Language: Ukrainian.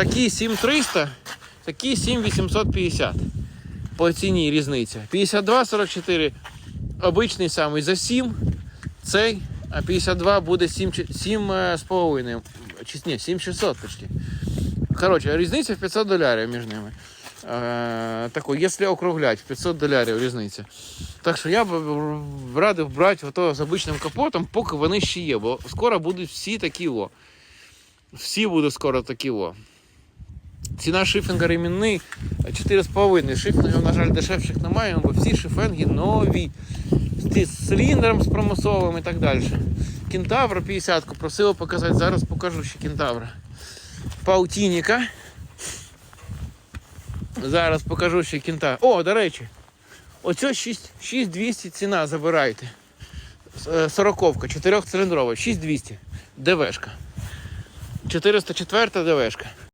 Такі 7300, такі 7850 по ціні різниця. 52,44 обичний самий за 7, цей, а 52 буде 7, чи- 7 е. Чи ні, 7600 почти. Коротше, різниця в 500 доларів між ними. Е, тако, якщо округлять, 500 доларів різниця. Так що я б радив брати ото з обичним капотом, поки вони ще є, бо скоро будуть всі такі о. Всі будуть скоро такі о. Ціна шифінга ремінний 4,5. Шифінгів, на жаль, дешевших немає, бо всі шифенги нові. З циліндром, з промисловим і так далі. Кентавр 50 ку просила показати, зараз покажу ще кентавра. Паутініка. Зараз покажу ще кентавр. О, до речі, оце 6200 ціна, забирайте. Е, Сороковка, 4-циліндрова, 6200. ДВшка. 404 ДВшка.